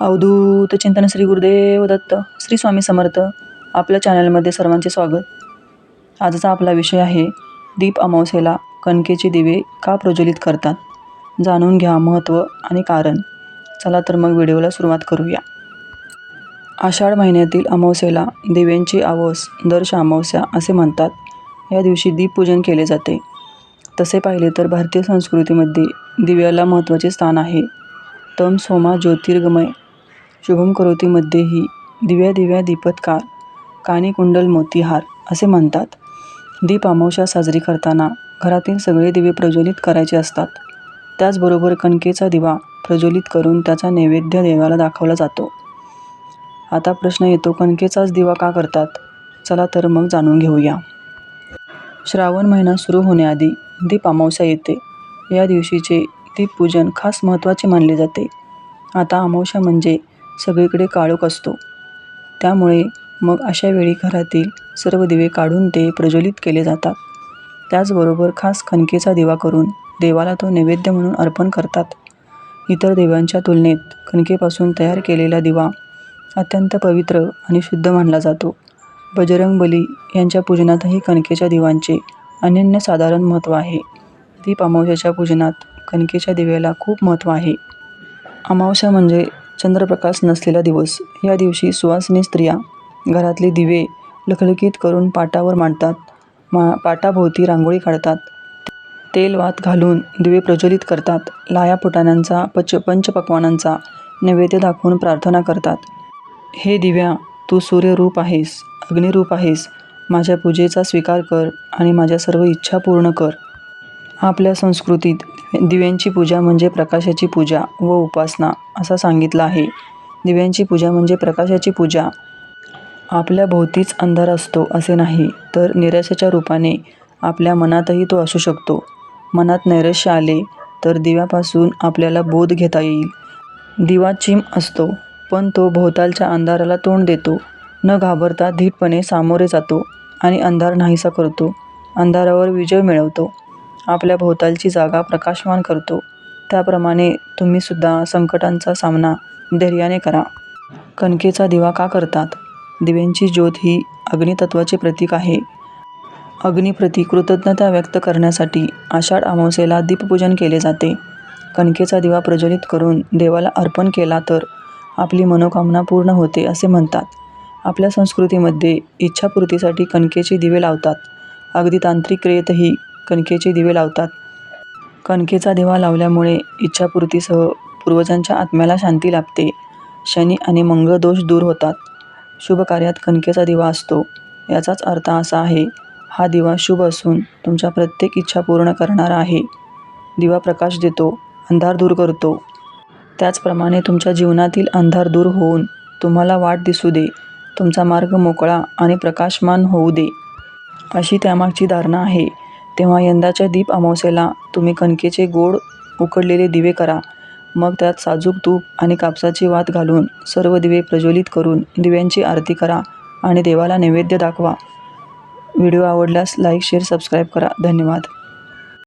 अवधूत चिंतन श्री गुरुदेव दत्त श्री स्वामी समर्थ आपल्या चॅनलमध्ये सर्वांचे स्वागत. आजचा आपला विषय आहे दीप अमावस्येला कणकेचे दिवे का प्रज्वलित करतात? जाणून घ्या महत्त्व आणि कारण. चला तर मग व्हिडिओला सुरुवात करूया. आषाढ महिन्यातील अमावस्येला दिव्यांची आवस दर्श अमावस्या असे म्हणतात. या दिवशी दीपपूजन केले जाते. तसे पाहिले तर भारतीय संस्कृतीमध्ये दिव्याला महत्त्वाचे स्थान आहे. तम सोमा ज्योतिर्गमय शुभम करोतीमध्येही दिव्या दिव्या दीपत्कार कानी कुंडल मोतीहार असे म्हणतात. दीप अमावस्या साजरी करताना घरातील सगळे दिवे प्रज्वलित करायचे असतात. त्याचबरोबर कणकेचा दिवा प्रज्वलित करून त्याचा नैवेद्य देवाला दाखवला जातो. आता प्रश्न येतो कणकेचाच दिवा का करतात? चला तर मग जाणून घेऊया. श्रावण महिना सुरू होण्याआधी दीप अमावस्या येते. या दिवशीचे दीपपूजन खास महत्त्वाचे मानले जाते. आता अमावस्या म्हणजे सगळीकडे काळोख असतो. त्यामुळे मग अशा वेळी घरातील सर्व दिवे काढून ते प्रज्वलित केले जातात. त्याचबरोबर खास कणकेचा दिवा करून देवाला तो नैवेद्य म्हणून अर्पण करतात. इतर देवांच्या तुलनेत कणकेपासून तयार केलेला दिवा अत्यंत पवित्र आणि शुद्ध मानला जातो. बजरंग बली यांच्या पूजनातही कणकेच्या दिवांचे अनन्यसाधारण महत्त्व आहे. दीप अमावस्याच्या पूजनात कणकेच्या दिव्याला खूप महत्त्व आहे. अमावस्या म्हणजे चंद्रप्रकाश नसलेला दिवस. या दिवशी सुवासिनी स्त्रिया घरातले दिवे लखलखीत करून पाटावर मांडतात. मा पाटाभोवती रांगोळी काढतात. तेल वात घालून दिवे प्रज्वलित करतात. लाया फुटाण्यांचा पच पंचपक्वानांचा नैवेद्य दाखवून प्रार्थना करतात. हे दिव्या तू सूर्यरूप आहेस अग्निरूप आहेस. माझ्या पूजेचा स्वीकार कर आणि माझ्या सर्व इच्छा पूर्ण कर. आपल्या संस्कृतीत दिव्यांची पूजा म्हणजे प्रकाशाची पूजा व उपासना असा सांगितला आहे. दिव्यांची पूजा म्हणजे प्रकाशाची पूजा. आपल्या भोवतीच अंधार असतो असे नाही तर निराशेच्या रूपाने आपल्या मनातही तो असू शकतो. मनात नैराश्य आले तर दिव्यापासून आपल्याला बोध घेता येईल. दिवा चिम असतो पण तो भोवतालच्या अंधाराला तोंड देतो. न घाबरता धीटपणे सामोरे जातो आणि अंधार नाहीसा करतो. अंधारावर विजय मिळवतो. आपल्या भोवतालची जागा प्रकाशमान करतो. त्याप्रमाणे तुम्हीसुद्धा संकटांचा सामना धैर्याने करा. कणकेचा दिवा का करतात? दिव्यांची ज्योत ही अग्नितत्वाचे प्रतीक आहे. अग्निप्रती कृतज्ञता व्यक्त करण्यासाठी आषाढ अमावस्येला दीपपूजन केले जाते. कणकेचा दिवा प्रज्वलित करून देवाला अर्पण केला तर आपली मनोकामना पूर्ण होते असे म्हणतात. आपल्या संस्कृतीमध्ये इच्छापूर्तीसाठी कणकेचे दिवे लावतात. अगदी तांत्रिक क्रियेतही कणकेचे दिवे लावतात. कणकेचा दिवा लावल्यामुळे इच्छापूर्तीसह पूर्वजांच्या आत्म्याला शांती लाभते. शनी आणि मंगळ दोष दूर होतात. शुभ कार्यात कणकेचा दिवा असतो. याचाच अर्थ असा आहे हा दिवा शुभ असून तुमच्या प्रत्येक इच्छा पूर्ण करणारा आहे. दिवा प्रकाश देतो अंधार दूर करतो. त्याचप्रमाणे तुमच्या जीवनातील अंधार दूर होऊन तुम्हाला वाट दिसू दे तुमचा मार्ग मोकळा आणि प्रकाशमान होऊ दे अशी त्यामागची धारणा आहे. तेव्हा यंदाच्या दीप अमावस्येला तुम्ही कणकेचे गोड उकडलेले दिवे करा. मग त्यात साजूक तूप आणि कापसाची वात घालून सर्व दिवे प्रज्वलित करून दिव्यांची आरती करा आणि देवाला नैवेद्य दाखवा. व्हिडिओ आवडल्यास लाईक शेअर सबस्क्राईब करा. धन्यवाद.